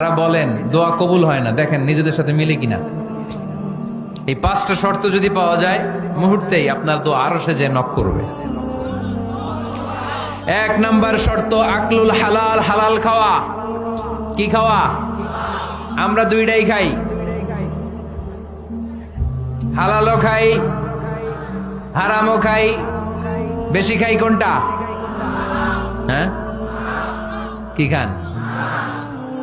তারা বলেন, দোয়া কবুল হয় না। দেখেন, নিজেদের সাথে মিলে কিনা। এই পাঁচটা শর্ত যদি পাওয়া যায়, মুহূর্তেই আপনার দোয়া আরও সে যে নক করবে। এক নাম্বার শর্ত, আকলুল হালাল হালাল খাওয়া। কি খাওয়া? আমরা দুইটাই খাই। হালালও খাই, হারামও খাই। বেশি খাই কোনটা? হ্যাঁ? কি খান?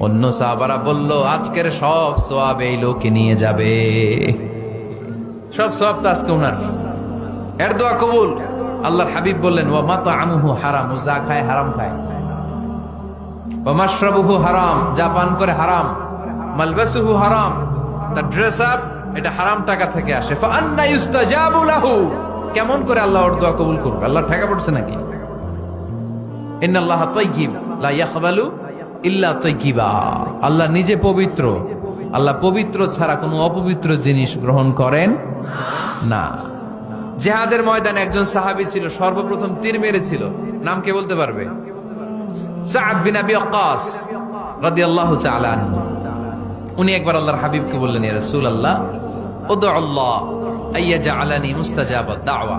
অন্য সাহাবারা বলল, আজকের সব সোয়াব এই লোকে নিয়ে যাবে। সব সব তো আজকে ওনার এর দোয়া কবুল। আল্লাহর হাবিব বললেন ও মাতা আমুহু হারাম, ও যা খায় হারাম খায়। করে হারাম। হারাম, তার ড্রেস আপ এটা হারাম টাকা থেকে আসে। কেমন করে আল্লাহ দোয়া কবুল করবে? আল্লাহ পড়ছে ইল্লা তাইয়িবা আল্লাহ নিজে পবিত্র। আল্লাহ পবিত্র ছাড়া কোনো অপবিত্র জিনিস গ্রহণ করেন না। জেহাদের ময়দানে একজন সাহাবী ছিল, সর্বপ্রথম তীর মেরেছিল। নাম কে বলতে পারবে? সাদ বিন আবি ওয়াক্কাস রাদিয়াল্লাহু তাআলা উনি একবার আল্লাহর হাবিবকে বললেন, ইয়া রাসূলুল্লাহ উদু আল্লাহ আইয়া জাআলানি মুস্তাজাবাদ দাওয়া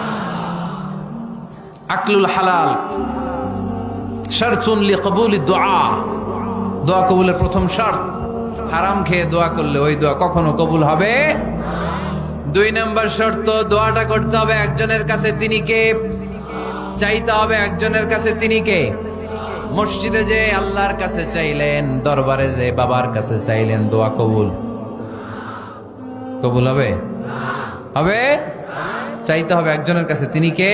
আকলুল হালাল। শারতুন লিকবুলি দোয়া। দোয়া কবুলের প্রথম শর্ত, হারাম খেয়ে দোয়া করলে ওই দোয়া কখনো কবুল হবে? দুই নম্বর শর্ত, দোয়াটা করতে হবে একজনের কাছে তিনি কে? চাইতে হবে একজনের কাছে তিনি কে? মসজিদে যে আল্লাহর কাছে চাইলেন, দরবারে যে বাবার কাছে চাইলেন, দোয়া কবুল। কবুল হবে? হবে? চাইতে হবে একজনের কাছে তিনি কে?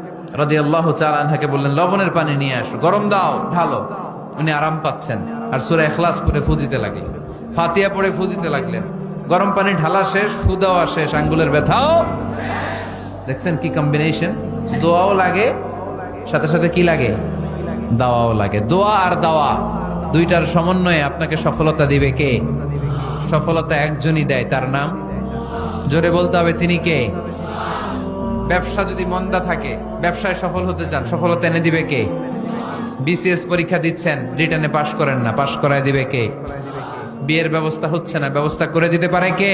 রাদি আল্লাহ আনহাকে বললেন, লবণের পানি নিয়ে আসো, গরম দাও, ঢালো। উনি আরাম পাচ্ছেন। আর সুরা এখলাস পরে ফু দিতে লাগলেন। ফাতিয়া পরে ফু দিতে লাগলেন। গরম পানি ঢালা শেষ, ফু দেওয়া শেষ, আঙ্গুলের ব্যথাও দেখছেন কি কম্বিনেশন দোয়াও লাগে, সাথে সাথে কি লাগে? দাওয়াও লাগে। দোয়া আর দাওয়া, দুইটার সমন্বয়ে আপনাকে সফলতা দিবে কে? সফলতা একজনই দেয়, তার নাম? জোরে বলতে হবে, তিনি কে? ব্যবসা যদি মন্দা থাকে ব্যবসায় সফল হতে চান, সফলতা এনে দিবে কে? বিসিএস পরীক্ষা দিচ্ছেন, রিটার্নে পাশ করেন না, পাশ করায় দিবে কে? বিয়ের ব্যবস্থা হচ্ছে না, ব্যবস্থা করে দিতে পারে কে?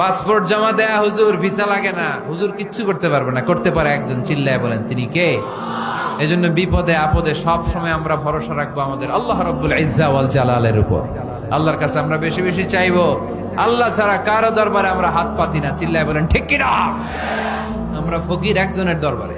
পাসপোর্ট জমা দেয়া হুজুর, ভিসা লাগে না। হুজুর কিচ্ছু করতে পারবে না, করতে পারে একজন, চিল্লায় বলেন, তিনি কে? এজন্য বিপদে, আপদে সব সময় আমরা ভরসা রাখব আমাদের আল্লাহ রব্বুল ইজ্জা ওয়াল জালালের উপর। আল্লাহর কাছে আমরা বেশি বেশি চাইব, আল্লাহ ছাড়া কারও দরবারে আমরা হাত পাতি না, চিল্লায় বলেন, ঠিক কিনা? আমরা ফকির একজনের দরবারে।